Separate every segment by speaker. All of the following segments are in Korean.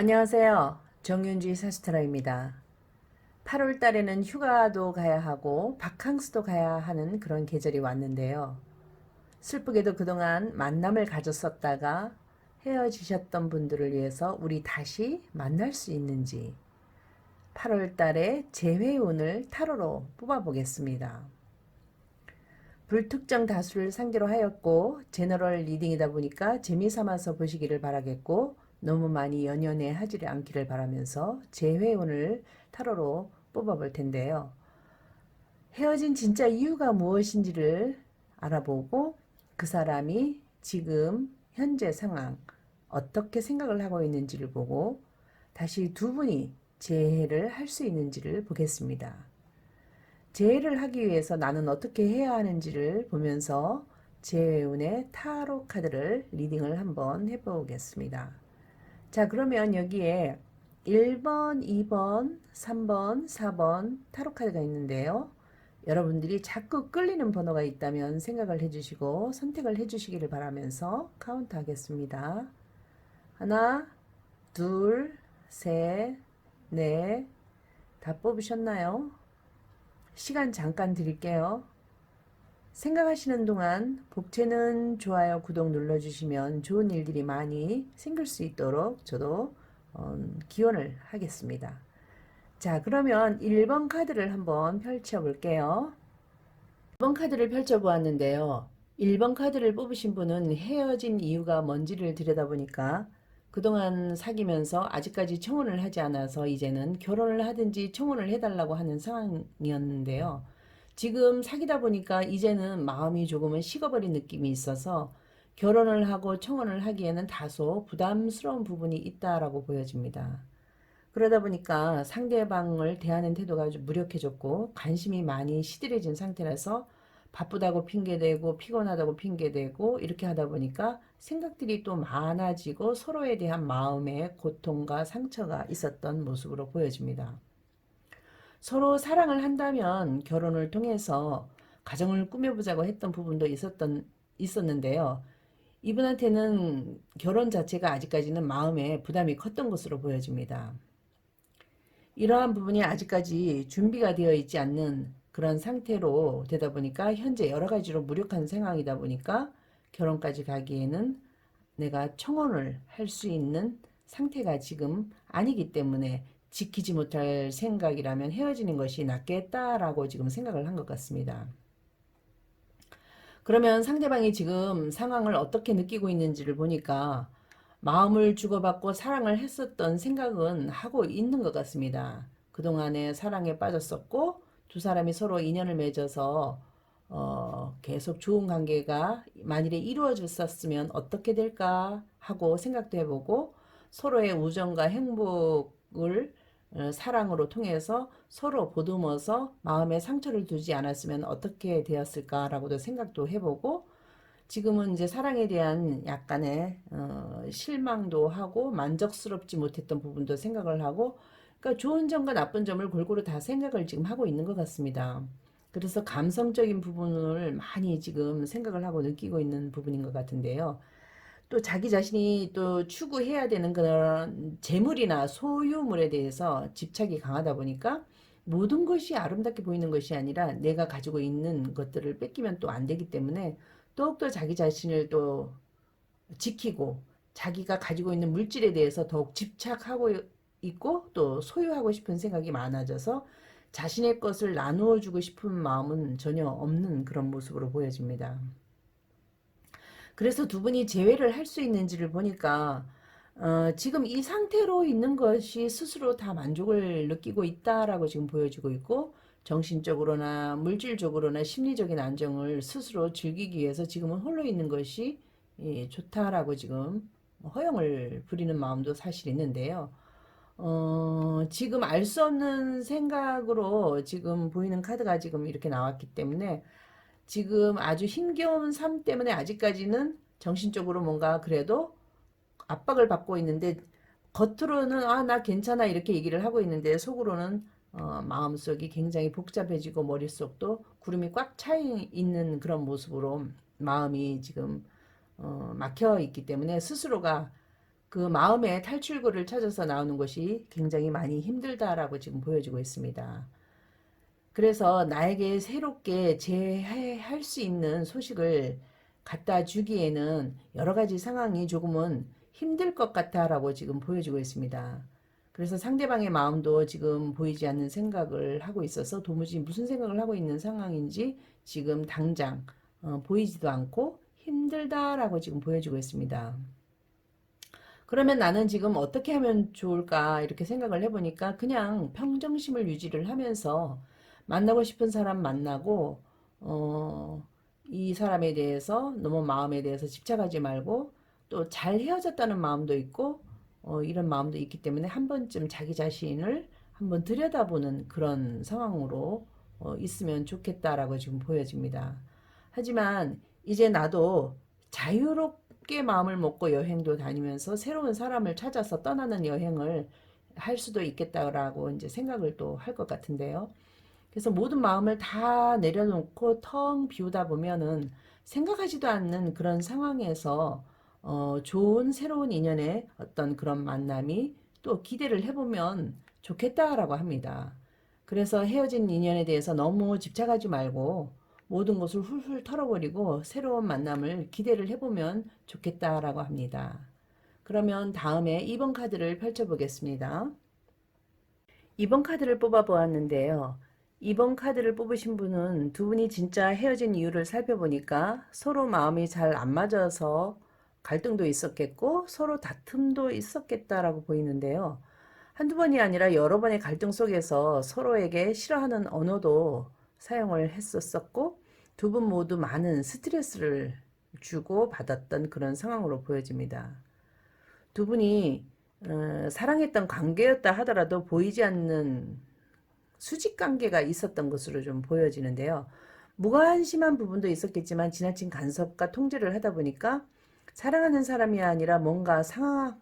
Speaker 1: 안녕하세요. 정윤지 사스트라입니다. 8월 달에는 휴가도 가야 하고 바캉스도 가야 하는 그런 계절이 왔는데요. 슬프게도 그동안 만남을 가졌었다가 헤어지셨던 분들을 위해서 우리 다시 만날 수 있는지 8월 달에 재회운을 타로로 뽑아보겠습니다. 불특정 다수를 상대로 하였고 제너럴 리딩이다 보니까 재미삼아서 보시기를 바라겠고 너무 많이 연연해 하지를 않기를 바라면서 재회운을 타로로 뽑아볼 텐데요. 헤어진 진짜 이유가 무엇인지를 알아보고 그 사람이 지금 현재 상황 어떻게 생각을 하고 있는지를 보고 다시 두 분이 재회를 할 수 있는지를 보겠습니다. 재회를 하기 위해서 나는 어떻게 해야 하는지를 보면서 재회운의 타로 카드를 리딩을 한번 해보겠습니다. 자, 그러면 여기에 1번, 2번, 3번, 4번 타로 카드가 있는데요. 여러분들이 자꾸 끌리는 번호가 있다면 생각을 해주시고 선택을 해주시기를 바라면서 카운트 하겠습니다. 하나, 둘, 셋, 넷, 다 뽑으셨나요? 시간 잠깐 드릴게요. 생각하시는 동안 복채는 좋아요, 구독 눌러주시면 좋은 일들이 많이 생길 수 있도록 저도 어, 기원을 하겠습니다. 자, 그러면 1번 카드를 한번 펼쳐 볼게요. 1번 카드를 펼쳐 보았는데요. 1번 카드를 뽑으신 분은 헤어진 이유가 뭔지를 들여다보니까 그동안 사귀면서 아직까지 청혼을 하지 않아서 이제는 결혼을 하든지 청혼을 해달라고 하는 상황이었는데요. 지금 사귀다 보니까 이제는 마음이 조금은 식어버린 느낌이 있어서 결혼을 하고 청혼을 하기에는 다소 부담스러운 부분이 있다라고 보여집니다. 그러다 보니까 상대방을 대하는 태도가 좀 무력해졌고 관심이 많이 시들해진 상태라서 바쁘다고 핑계대고 피곤하다고 핑계대고 이렇게 하다 보니까 생각들이 또 많아지고 서로에 대한 마음의 고통과 상처가 있었던 모습으로 보여집니다. 서로 사랑을 한다면 결혼을 통해서 가정을 꾸며보자고 했던 부분도 있었던, 있었는데요. 이분한테는 결혼 자체가 아직까지는 마음에 부담이 컸던 것으로 보여집니다. 이러한 부분이 아직까지 준비가 되어 있지 않는 그런 상태로 되다 보니까 현재 여러 가지로 무력한 상황이다 보니까 결혼까지 가기에는 내가 청혼을 할 수 있는 상태가 지금 아니기 때문에 지키지 못할 생각이라면 헤어지는 것이 낫겠다라고 지금 생각을 한 것 같습니다. 그러면 상대방이 지금 상황을 어떻게 느끼고 있는지를 보니까 마음을 주고받고 사랑을 했었던 생각은 하고 있는 것 같습니다. 그동안에 사랑에 빠졌었고 두 사람이 서로 인연을 맺어서 어, 계속 좋은 관계가 만일에 이루어졌었으면 어떻게 될까 하고 생각도 해보고 서로의 우정과 행복을 어, 사랑으로 통해서 서로 보듬어서 마음에 상처를 두지 않았으면 어떻게 되었을까라고도 생각도 해보고 지금은 이제 사랑에 대한 약간의 어, 실망도 하고 만족스럽지 못했던 부분도 생각을 하고 그러니까 좋은 점과 나쁜 점을 골고루 다 생각을 지금 하고 있는 것 같습니다. 그래서 감성적인 부분을 많이 지금 생각을 하고 느끼고 있는 부분인 것 같은데요. 또 자기 자신이 또 추구해야 되는 그런 재물이나 소유물에 대해서 집착이 강하다 보니까 모든 것이 아름답게 보이는 것이 아니라 내가 가지고 있는 것들을 뺏기면 또 안 되기 때문에 더욱더 자기 자신을 또 지키고 자기가 가지고 있는 물질에 대해서 더욱 집착하고 있고 또 소유하고 싶은 생각이 많아져서 자신의 것을 나누어 주고 싶은 마음은 전혀 없는 그런 모습으로 보여집니다. 그래서 두 분이 재회를 할 수 있는지를 보니까 어, 지금 이 상태로 있는 것이 스스로 다 만족을 느끼고 있다라고 지금 보여지고 있고 정신적으로나 물질적으로나 심리적인 안정을 스스로 즐기기 위해서 지금은 홀로 있는 것이 예, 좋다라고 지금 허용을 부리는 마음도 사실 있는데요. 어, 지금 알 수 없는 생각으로 지금 보이는 카드가 지금 이렇게 나왔기 때문에 지금 아주 힘겨운 삶 때문에 아직까지는 정신적으로 뭔가 그래도 압박을 받고 있는데 겉으로는 아, 나 괜찮아 이렇게 얘기를 하고 있는데 속으로는 어, 마음속이 굉장히 복잡해지고 머릿속도 구름이 꽉 차 있는 그런 모습으로 마음이 지금 어, 막혀 있기 때문에 스스로가 그 마음의 탈출구를 찾아서 나오는 것이 굉장히 많이 힘들다라고 지금 보여지고 있습니다. 그래서 나에게 새롭게 재할 수 있는 소식을 갖다 주기에는 여러 가지 상황이 조금은 힘들 것 같다라고 지금 보여지고 있습니다. 그래서 상대방의 마음도 지금 보이지 않는 생각을 하고 있어서 도무지 무슨 생각을 하고 있는 상황인지 지금 당장 어, 보이지도 않고 힘들다라고 지금 보여지고 있습니다. 그러면 나는 지금 어떻게 하면 좋을까 이렇게 생각을 해보니까 그냥 평정심을 유지를 하면서 만나고 싶은 사람 만나고 어, 이 사람에 대해서 너무 마음에 대해서 집착하지 말고 또 잘 헤어졌다는 마음도 있고 어, 이런 마음도 있기 때문에 한 번쯤 자기 자신을 한번 들여다보는 그런 상황으로 어, 있으면 좋겠다라고 지금 보여집니다. 하지만 이제 나도 자유롭게 마음을 먹고 여행도 다니면서 새로운 사람을 찾아서 떠나는 여행을 할 수도 있겠다라고 이제 생각을 또 할 것 같은데요. 그래서 모든 마음을 다 내려놓고 텅 비우다 보면은 생각하지도 않는 그런 상황에서 어, 좋은 새로운 인연의 어떤 그런 만남이 또 기대를 해보면 좋겠다라고 합니다. 그래서 헤어진 인연에 대해서 너무 집착하지 말고 모든 것을 훌훌 털어버리고 새로운 만남을 기대를 해보면 좋겠다라고 합니다. 그러면 다음에 2번 카드를 펼쳐보겠습니다. 2번 카드를 뽑아보았는데요. 2번 카드를 뽑으신 분은 두 분이 진짜 헤어진 이유를 살펴보니까 서로 마음이 잘 안 맞아서 갈등도 있었겠고 서로 다툼도 있었겠다라고 보이는데요. 한두 번이 아니라 여러 번의 갈등 속에서 서로에게 싫어하는 언어도 사용을 했었었고 두 분 모두 많은 스트레스를 주고 받았던 그런 상황으로 보여집니다. 두 분이 어, 사랑했던 관계였다 하더라도 보이지 않는 수직 관계가 있었던 것으로 좀 보여지는데요. 무관심한 부분도 있었겠지만 지나친 간섭과 통제를 하다 보니까 사랑하는 사람이 아니라 뭔가 상하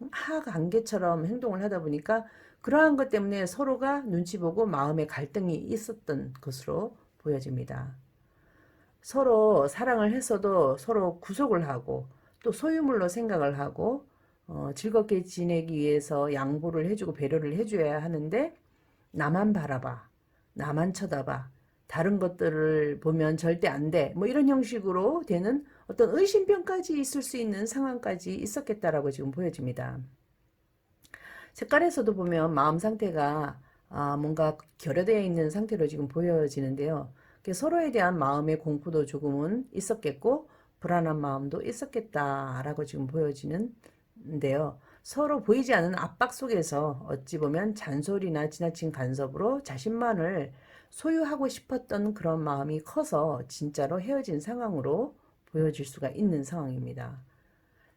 Speaker 1: 관계처럼 행동을 하다 보니까 그러한 것 때문에 서로가 눈치 보고 마음의 갈등이 있었던 것으로 보여집니다. 서로 사랑을 했어도 서로 구속을 하고 또 소유물로 생각을 하고 어, 즐겁게 지내기 위해서 양보를 해주고 배려를 해줘야 하는데 나만 바라봐, 나만 쳐다봐, 다른 것들을 보면 절대 안 돼. 뭐 이런 형식으로 되는 어떤 의심병까지 있을 수 있는 상황까지 있었겠다라고 지금 보여집니다. 색깔에서도 보면 마음 상태가 아, 뭔가 결여되어 있는 상태로 지금 보여지는데요. 서로에 대한 마음의 공포도 조금은 있었겠고 불안한 마음도 있었겠다라고 지금 보여지는데요. 서로 보이지 않는 압박 속에서 어찌 보면 잔소리나 지나친 간섭으로 자신만을 소유하고 싶었던 그런 마음이 커서 진짜로 헤어진 상황으로 보여질 수가 있는 상황입니다.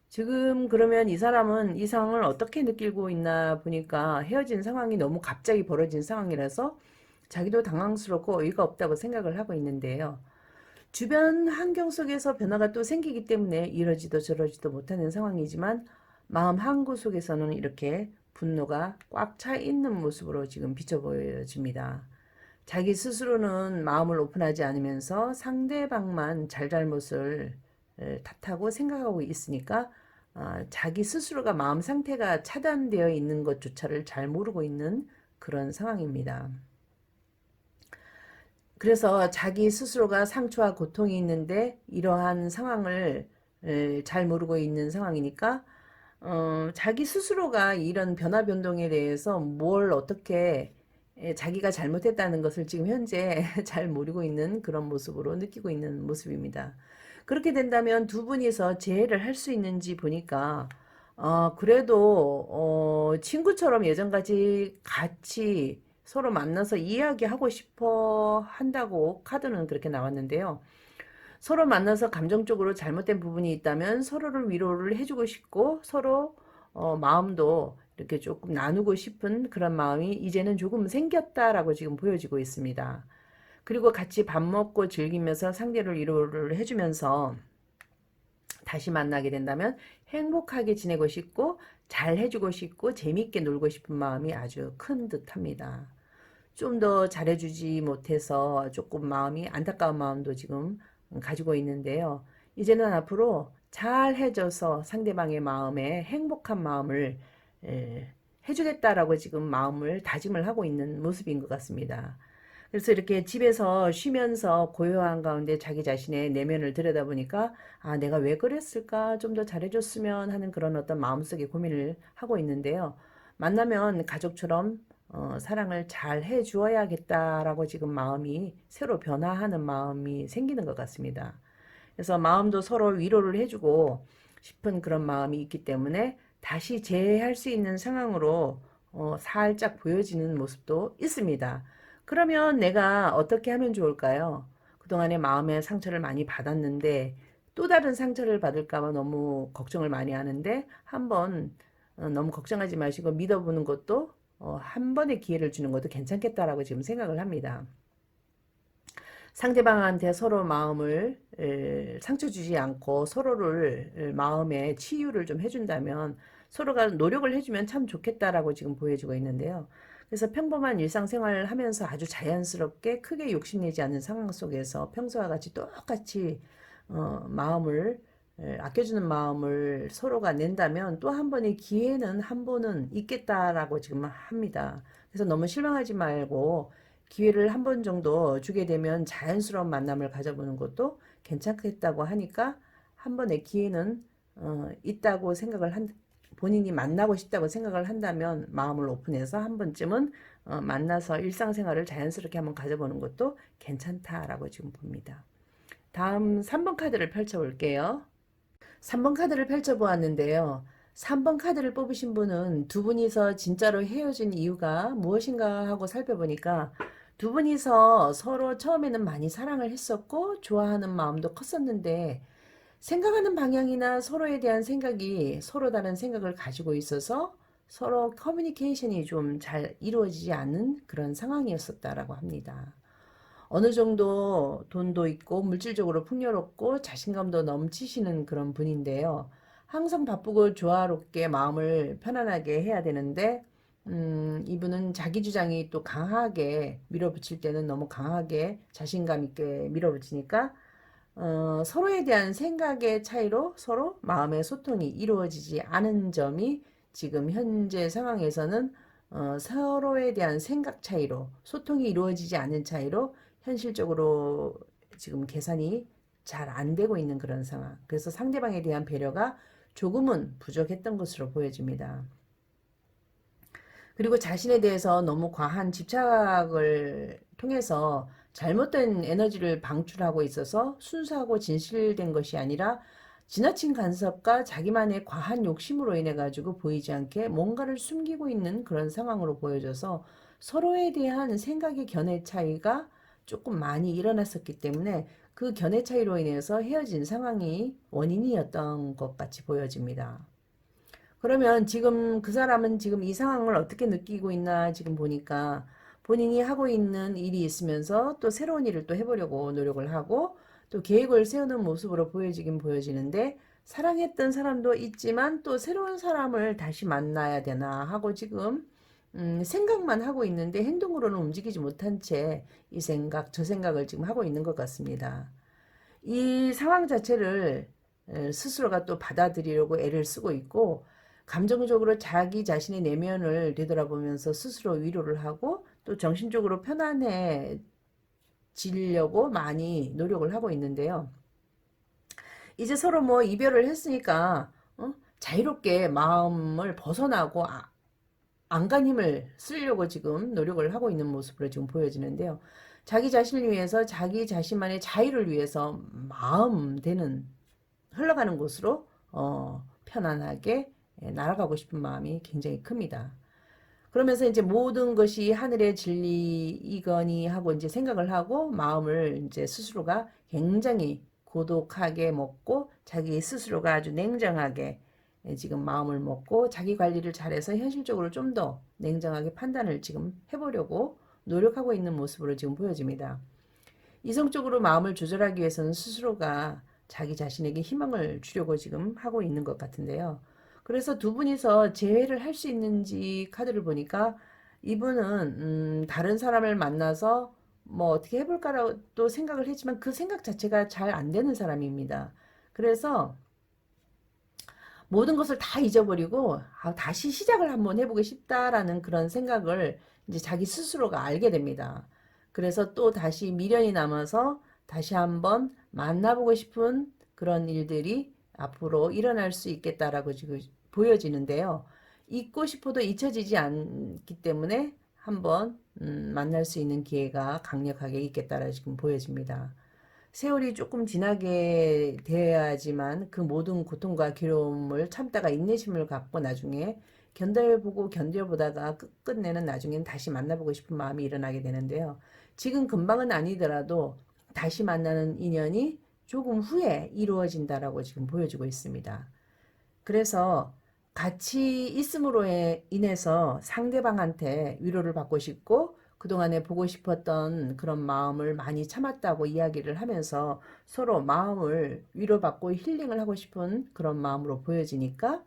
Speaker 1: 지금 그러면 이 사람은 이 상황을 어떻게 느끼고 있나 보니까 헤어진 상황이 너무 갑자기 벌어진 상황이라서 자기도 당황스럽고 어이가 없다고 생각을 하고 있는데요. 주변 환경 속에서 변화가 또 생기기 때문에 이러지도 저러지도 못하는 상황이지만 마음 한구속에서는 이렇게 분노가 꽉 차 있는 모습으로 지금 비춰 보여집니다. 자기 스스로는 마음을 오픈하지 않으면서 상대방만 잘잘못을 탓하고 생각하고 있으니까 아, 자기 스스로가 마음 상태가 차단되어 있는 것조차를 잘 모르고 있는 그런 상황입니다. 그래서 자기 스스로가 상처와 고통이 있는데 이러한 상황을 잘 모르고 있는 상황이니까 어, 자기 스스로가 이런 변화 변동에 대해서 뭘 어떻게 자기가 잘못했다는 것을 지금 현재 잘 모르고 있는 그런 모습으로 느끼고 있는 모습입니다. 그렇게 된다면 두 분이서 재해를 할 수 있는지 보니까 어, 그래도 어, 친구처럼 예전까지 같이 서로 만나서 이야기하고 싶어 한다고 카드는 그렇게 나왔는데요. 서로 만나서 감정적으로 잘못된 부분이 있다면 서로를 위로를 해주고 싶고 서로 어, 마음도 이렇게 조금 나누고 싶은 그런 마음이 이제는 조금 생겼다라고 지금 보여지고 있습니다. 그리고 같이 밥 먹고 즐기면서 상대를 위로를 해주면서 다시 만나게 된다면 행복하게 지내고 싶고 잘 해주고 싶고 재밌게 놀고 싶은 마음이 아주 큰 듯합니다. 좀 더 잘해주지 못해서 조금 마음이 안타까운 마음도 지금 가지고 있는데요. 이제는 앞으로 잘 해줘서 상대방의 마음에 행복한 마음을 에, 해주겠다라고 지금 마음을 다짐을 하고 있는 모습인 것 같습니다. 그래서 이렇게 집에서 쉬면서 고요한 가운데 자기 자신의 내면을 들여다보니까 아, 내가 왜 그랬을까? 좀 더 잘해줬으면 하는 그런 어떤 마음속의 고민을 하고 있는데요. 만나면 가족처럼 어, 사랑을 잘 해주어야겠다라고 지금 마음이 새로 변화하는 마음이 생기는 것 같습니다. 그래서 마음도 서로 위로를 해주고 싶은 그런 마음이 있기 때문에 다시 재회할 수 있는 상황으로 어, 살짝 보여지는 모습도 있습니다. 그러면 내가 어떻게 하면 좋을까요? 그동안에 마음의 상처를 많이 받았는데 또 다른 상처를 받을까봐 너무 걱정을 많이 하는데 한번 어, 너무 걱정하지 마시고 믿어보는 것도 어, 한 번의 기회를 주는 것도 괜찮겠다라고 지금 생각을 합니다. 상대방한테 서로 마음을 에, 상처 주지 않고 서로를 에, 마음의 치유를 좀 해준다면 서로가 노력을 해주면 참 좋겠다라고 지금 보여지고 있는데요. 그래서 평범한 일상생활을 하면서 아주 자연스럽게 크게 욕심내지 않는 상황 속에서 평소와 같이 똑같이 어, 마음을 에, 아껴주는 마음을 서로가 낸다면 또 한 번의 기회는 한 번은 있겠다라고 지금 합니다. 그래서 너무 실망하지 말고 기회를 한 번 정도 주게 되면 자연스러운 만남을 가져보는 것도 괜찮겠다고 하니까 한 번의 기회는 어, 있다고 생각을 한 본인이 만나고 싶다고 생각을 한다면 마음을 오픈해서 한 번쯤은 어, 만나서 일상생활을 자연스럽게 한번 가져보는 것도 괜찮다라고 지금 봅니다. 다음 3번 카드를 펼쳐 볼게요. 3번 카드를 펼쳐보았는데요. 3번 카드를 뽑으신 분은 두 분이서 진짜로 헤어진 이유가 무엇인가 하고 살펴보니까 두 분이서 서로 처음에는 많이 사랑을 했었고 좋아하는 마음도 컸었는데 생각하는 방향이나 서로에 대한 생각이 서로 다른 생각을 가지고 있어서 서로 커뮤니케이션이 좀 잘 이루어지지 않는 그런 상황이었었다라고 합니다. 어느 정도 돈도 있고 물질적으로 풍요롭고 자신감도 넘치시는 그런 분인데요. 항상 바쁘고 조화롭게 마음을 편안하게 해야 되는데 음, 이분은 자기 주장이 또 강하게 밀어붙일 때는 너무 강하게 자신감 있게 밀어붙이니까 어, 서로에 대한 생각의 차이로 서로 마음의 소통이 이루어지지 않은 점이 지금 현재 상황에서는 어, 서로에 대한 생각 차이로 소통이 이루어지지 않는 차이로 현실적으로 지금 계산이 잘 안 되고 있는 그런 상황. 그래서 상대방에 대한 배려가 조금은 부족했던 것으로 보여집니다. 그리고 자신에 대해서 너무 과한 집착을 통해서 잘못된 에너지를 방출하고 있어서 순수하고 진실된 것이 아니라 지나친 간섭과 자기만의 과한 욕심으로 인해 가지고 보이지 않게 뭔가를 숨기고 있는 그런 상황으로 보여져서 서로에 대한 생각의 견해 차이가 조금 많이 일어났었기 때문에 그 견해 차이로 인해서 헤어진 상황이 원인이었던 것 같이 보여집니다. 그러면 지금 그 사람은 지금 이 상황을 어떻게 느끼고 있나 지금 보니까 본인이 하고 있는 일이 있으면서 또 새로운 일을 또 해보려고 노력을 하고 또 계획을 세우는 모습으로 보여지긴 보여지는데 사랑했던 사람도 있지만 또 새로운 사람을 다시 만나야 되나 하고 지금 음, 생각만 하고 있는데 행동으로는 움직이지 못한 채 이 생각 저 생각을 지금 하고 있는 것 같습니다. 이 상황 자체를 스스로가 또 받아들이려고 애를 쓰고 있고 감정적으로 자기 자신의 내면을 되돌아보면서 스스로 위로를 하고 또 정신적으로 편안해지려고 많이 노력을 하고 있는데요. 이제 서로 뭐 이별을 했으니까 어? 자유롭게 마음을 벗어나고 아, 안간 힘을 쓰려고 지금 노력을 하고 있는 모습으로 지금 보여지는데요. 자기 자신을 위해서 자기 자신만의 자유를 위해서 마음 되는 흘러가는 곳으로 어, 편안하게 예, 날아가고 싶은 마음이 굉장히 큽니다. 그러면서 이제 모든 것이 하늘의 진리이거니 하고 이제 생각을 하고 마음을 이제 스스로가 굉장히 고독하게 먹고 자기 스스로가 아주 냉정하게 예, 지금 마음을 먹고 자기 관리를 잘해서 현실적으로 좀 더 냉정하게 판단을 지금 해보려고 노력하고 있는 모습으로 지금 보여집니다. 이성적으로 마음을 조절하기 위해서는 스스로가 자기 자신에게 희망을 주려고 지금 하고 있는 것 같은데요. 그래서 두 분이서 재회를 할 수 있는지 카드를 보니까 이분은 음, 다른 사람을 만나서 뭐 어떻게 해볼까라고 또 생각을 했지만 그 생각 자체가 잘 안 되는 사람입니다. 그래서 모든 것을 다 잊어버리고 아, 다시 시작을 한번 해보고 싶다라는 그런 생각을 이제 자기 스스로가 알게 됩니다. 그래서 또 다시 미련이 남아서 다시 한번 만나보고 싶은 그런 일들이 앞으로 일어날 수 있겠다라고 지금 보여지는데요. 잊고 싶어도 잊혀지지 않기 때문에 한번 음, 만날 수 있는 기회가 강력하게 있겠다라 지금 보여집니다. 세월이 조금 지나게 되어야지만 그 모든 고통과 괴로움을 참다가 인내심을 갖고 나중에 견뎌보고 견뎌보다가 끝- 끝내는 나중엔 다시 만나보고 싶은 마음이 일어나게 되는데요. 지금 금방은 아니더라도 다시 만나는 인연이 조금 후에 이루어진다라고 지금 보여주고 있습니다. 그래서 같이 있음으로 해- 인해서 상대방한테 위로를 받고 싶고 그동안에 보고 싶었던 그런 마음을 많이 참았다고 이야기를 하면서 서로 마음을 위로받고 힐링을 하고 싶은 그런 마음으로 보여지니까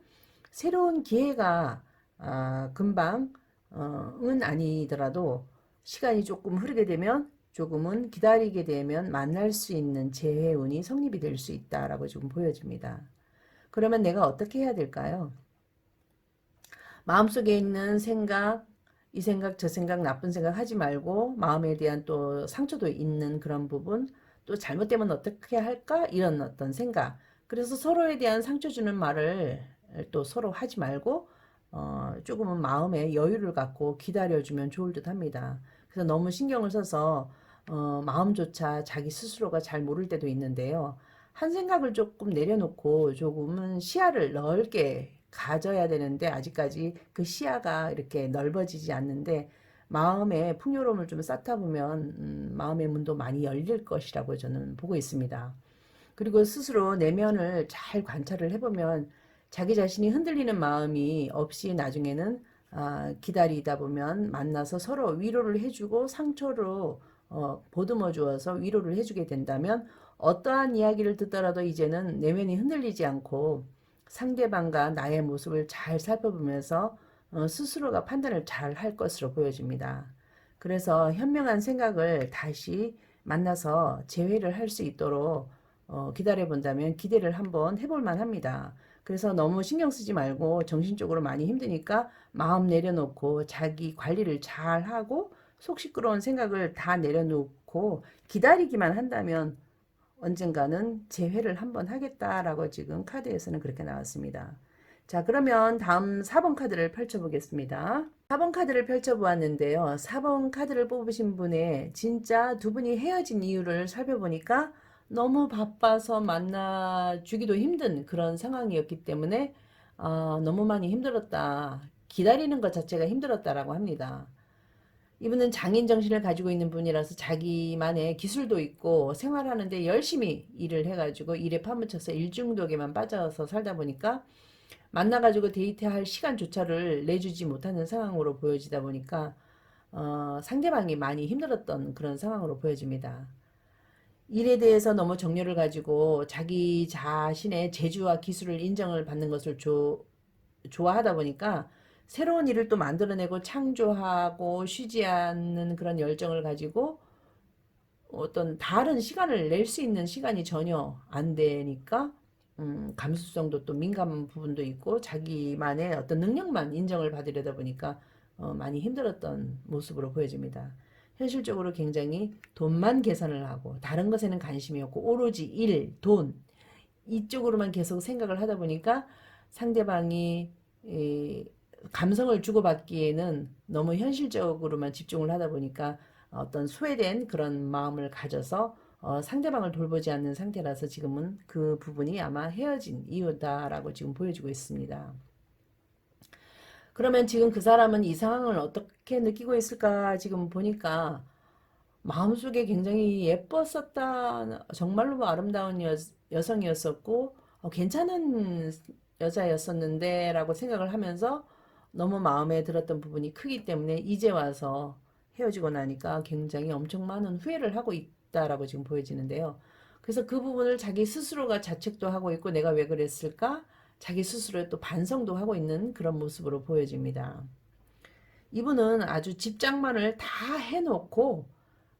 Speaker 1: 새로운 기회가 아, 금방 어, 은 아니더라도 시간이 조금 흐르게 되면 조금은 기다리게 되면 만날 수 있는 재회 운이 성립이 될 수 있다라고 지금 보여집니다. 그러면 내가 어떻게 해야 될까요? 마음속에 있는 생각, 이 생각, 저 생각, 나쁜 생각 하지 말고 마음에 대한 또 상처도 있는 그런 부분, 또 잘못되면 어떻게 할까? 이런 어떤 생각. 그래서 서로에 대한 상처 주는 말을 또 서로 하지 말고 어, 조금은 마음에 여유를 갖고 기다려주면 좋을 듯 합니다. 그래서 너무 신경을 써서 어, 마음조차 자기 스스로가 잘 모를 때도 있는데요. 한 생각을 조금 내려놓고 조금은 시야를 넓게 가져야 되는데 아직까지 그 시야가 이렇게 넓어지지 않는데 마음의 풍요로움을 좀 쌓다 보면 음, 마음의 문도 많이 열릴 것이라고 저는 보고 있습니다. 그리고 스스로 내면을 잘 관찰을 해보면 자기 자신이 흔들리는 마음이 없이 나중에는 아, 기다리다 보면 만나서 서로 위로를 해주고 상처로 어, 보듬어 주어서 위로를 해주게 된다면 어떠한 이야기를 듣더라도 이제는 내면이 흔들리지 않고 상대방과 나의 모습을 잘 살펴보면서 어, 스스로가 판단을 잘 할 것으로 보여집니다. 그래서 현명한 생각을 다시 만나서 재회를 할 수 있도록 어, 기다려 본다면 기대를 한번 해볼 만합니다. 그래서 너무 신경 쓰지 말고 정신적으로 많이 힘드니까 마음 내려놓고 자기 관리를 잘 하고 속 시끄러운 생각을 다 내려놓고 기다리기만 한다면 언젠가는 재회를 한번 하겠다라고 지금 카드에서는 그렇게 나왔습니다. 자, 그러면 다음 4번 카드를 펼쳐보겠습니다. 4번 카드를 펼쳐보았는데요. 4번 카드를 뽑으신 분의 진짜 두 분이 헤어진 이유를 살펴보니까 너무 바빠서 만나주기도 힘든 그런 상황이었기 때문에 어, 너무 많이 힘들었다. 기다리는 것 자체가 힘들었다라고 합니다. 이분은 장인 정신을 가지고 있는 분이라서 자기만의 기술도 있고 생활하는데 열심히 일을 해가지고 일에 파묻혀서 일 중독에만 빠져서 살다 보니까 만나가지고 데이트할 시간조차를 내주지 못하는 상황으로 보여지다 보니까 어, 상대방이 많이 힘들었던 그런 상황으로 보여집니다. 일에 대해서 너무 정열을 가지고 자기 자신의 재주와 기술을 인정을 받는 것을 조, 좋아하다 보니까 새로운 일을 또 만들어내고 창조하고 쉬지 않는 그런 열정을 가지고 어떤 다른 시간을 낼 수 있는 시간이 전혀 안 되니까 음, 감수성도 또 민감한 부분도 있고 자기만의 어떤 능력만 인정을 받으려다 보니까 어, 많이 힘들었던 모습으로 보여집니다. 현실적으로 굉장히 돈만 계산을 하고 다른 것에는 관심이 없고 오로지 일, 돈 이쪽으로만 계속 생각을 하다 보니까 상대방이 이, 감성을 주고받기에는 너무 현실적으로만 집중을 하다 보니까 어떤 소외된 그런 마음을 가져서 어, 상대방을 돌보지 않는 상태라서 지금은 그 부분이 아마 헤어진 이유다라고 지금 보여주고 있습니다. 그러면 지금 그 사람은 이 상황을 어떻게 느끼고 있을까 지금 보니까 마음속에 굉장히 예뻤었다. 정말로 아름다운 여, 여성이었었고 어, 괜찮은 여자였었는데 라고 생각을 하면서 너무 마음에 들었던 부분이 크기 때문에 이제 와서 헤어지고 나니까 굉장히 엄청 많은 후회를 하고 있다라고 지금 보여지는데요. 그래서 그 부분을 자기 스스로가 자책도 하고 있고 내가 왜 그랬을까? 자기 스스로의 또 반성도 하고 있는 그런 모습으로 보여집니다. 이분은 아주 집장만을 다 해놓고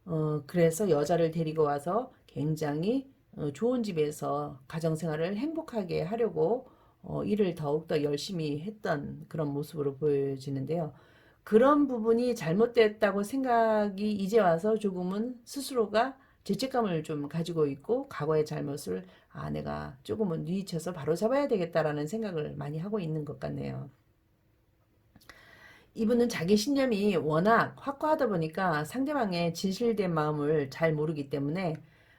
Speaker 1: 어, 그래서 여자를 데리고 와서 굉장히 어, 좋은 집에서 가정생활을 행복하게 하려고 어, 일을 더욱더 열심히 했던 그런 모습으로 보여지는데요. 그런 부분이 잘못됐다고 생각이 이제 와서 조금은 스스로가 죄책감을 좀 가지고 있고 과거의 잘못을 아 내가 조금은 뉘우쳐서 바로 잡아야 되겠다라는 생각을 많이 하고 있는 것 같네요. 이분은 자기 신념이 워낙 확고하다 보니까 상대방의 진실된 마음을 잘 모르기 때문에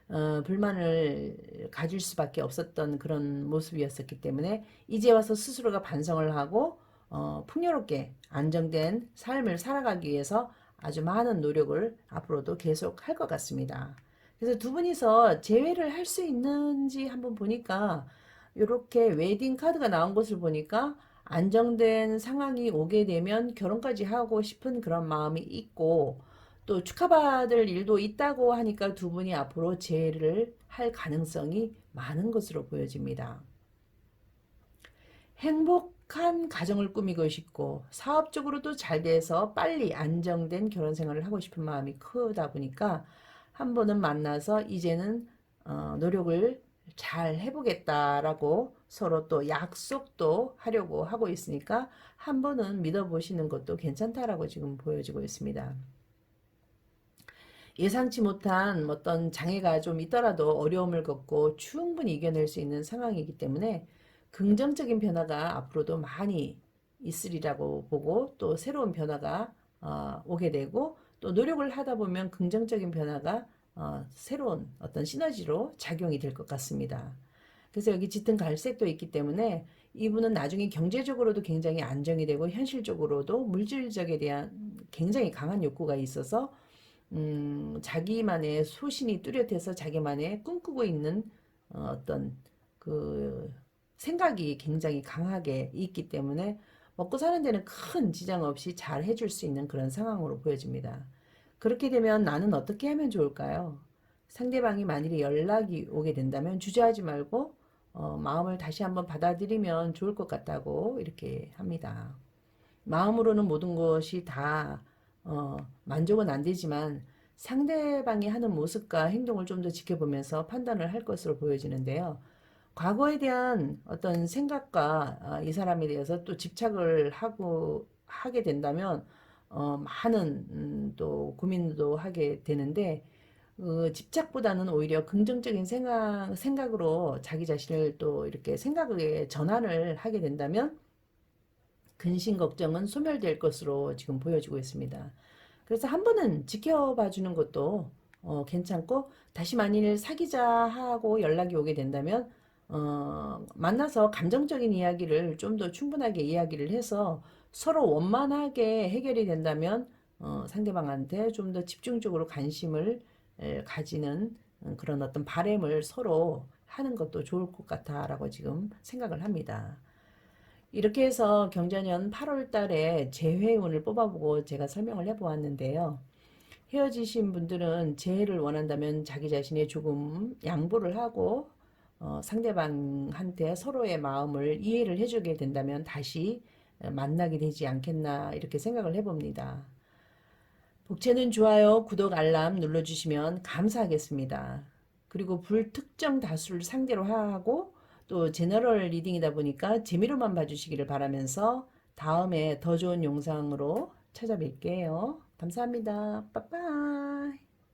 Speaker 1: 어, 불만을 가질 수밖에 없었던 그런 모습이었었기 때문에 이제 와서 스스로가 반성을 하고 어, 풍요롭게 안정된 삶을 살아가기 위해서 아주 많은 노력을 앞으로도 계속 할 것 같습니다. 그래서 두 분이서 재회를 할 수 있는지 한번 보니까 이렇게 웨딩 카드가 나온 것을 보니까 안정된 상황이 오게 되면 결혼까지 하고 싶은 그런 마음이 있고 또 축하받을 일도 있다고 하니까 두 분이 앞으로 재회를 할 가능성이 많은 것으로 보여집니다. 행복한 가정을 꾸미고 싶고 사업적으로도 잘 돼서 빨리 안정된 결혼 생활을 하고 싶은 마음이 크다 보니까 한 번은 만나서 이제는 어, 노력을 잘 해보겠다라고 서로 또 약속도 하려고 하고 있으니까 한 번은 믿어보시는 것도 괜찮다라고 지금 보여지고 있습니다. 예상치 못한 어떤 장애가 좀 있더라도 어려움을 겪고 충분히 이겨낼 수 있는 상황이기 때문에 긍정적인 변화가 앞으로도 많이 있으리라고 보고 또 새로운 변화가 어, 오게 되고 또 노력을 하다 보면 긍정적인 변화가 어, 새로운 어떤 시너지로 작용이 될 것 같습니다. 그래서 여기 짙은 갈색도 있기 때문에 이분은 나중에 경제적으로도 굉장히 안정이 되고 현실적으로도 물질적에 대한 굉장히 강한 욕구가 있어서 음, 자기만의 소신이 뚜렷해서 자기만의 꿈꾸고 있는 어, 어떤 그 생각이 굉장히 강하게 있기 때문에 먹고 사는 데는 큰 지장 없이 잘 해줄 수 있는 그런 상황으로 보여집니다. 그렇게 되면 나는 어떻게 하면 좋을까요? 상대방이 만일에 연락이 오게 된다면 주저하지 말고 어, 마음을 다시 한번 받아들이면 좋을 것 같다고 이렇게 합니다. 마음으로는 모든 것이 다 어, 만족은 안 되지만 상대방이 하는 모습과 행동을 좀 더 지켜보면서 판단을 할 것으로 보여지는데요. 과거에 대한 어떤 생각과 어, 이 사람에 대해서 또 집착을 하고 하게 된다면 어, 많은 음, 또 고민도 하게 되는데 어, 집착보다는 오히려 긍정적인 생각 생각으로 자기 자신을 또 이렇게 생각에 전환을 하게 된다면 근심 걱정은 소멸될 것으로 지금 보여지고 있습니다. 그래서 한 번은 지켜봐 주는 것도 어, 괜찮고 다시 만일 사귀자 하고 연락이 오게 된다면 어, 만나서 감정적인 이야기를 좀 더 충분하게 이야기를 해서 서로 원만하게 해결이 된다면 어, 상대방한테 좀 더 집중적으로 관심을 에, 가지는 음, 그런 어떤 바램을 서로 하는 것도 좋을 것 같다라고 지금 생각을 합니다. 이렇게 해서 경자년 8월 달에 재회운을 뽑아보고 제가 설명을 해보았는데요. 헤어지신 분들은 재회를 원한다면 자기 자신이 조금 양보를 하고 어, 상대방한테 서로의 마음을 이해를 해주게 된다면 다시 만나게 되지 않겠나 이렇게 생각을 해봅니다. 복채는 좋아요, 구독, 알람 눌러주시면 감사하겠습니다. 그리고 불특정 다수를 상대로 하고 또 제너럴 리딩이다 보니까 재미로만 봐주시기를 바라면서 다음에 더 좋은 영상으로 찾아뵐게요. 감사합니다. 빠빠.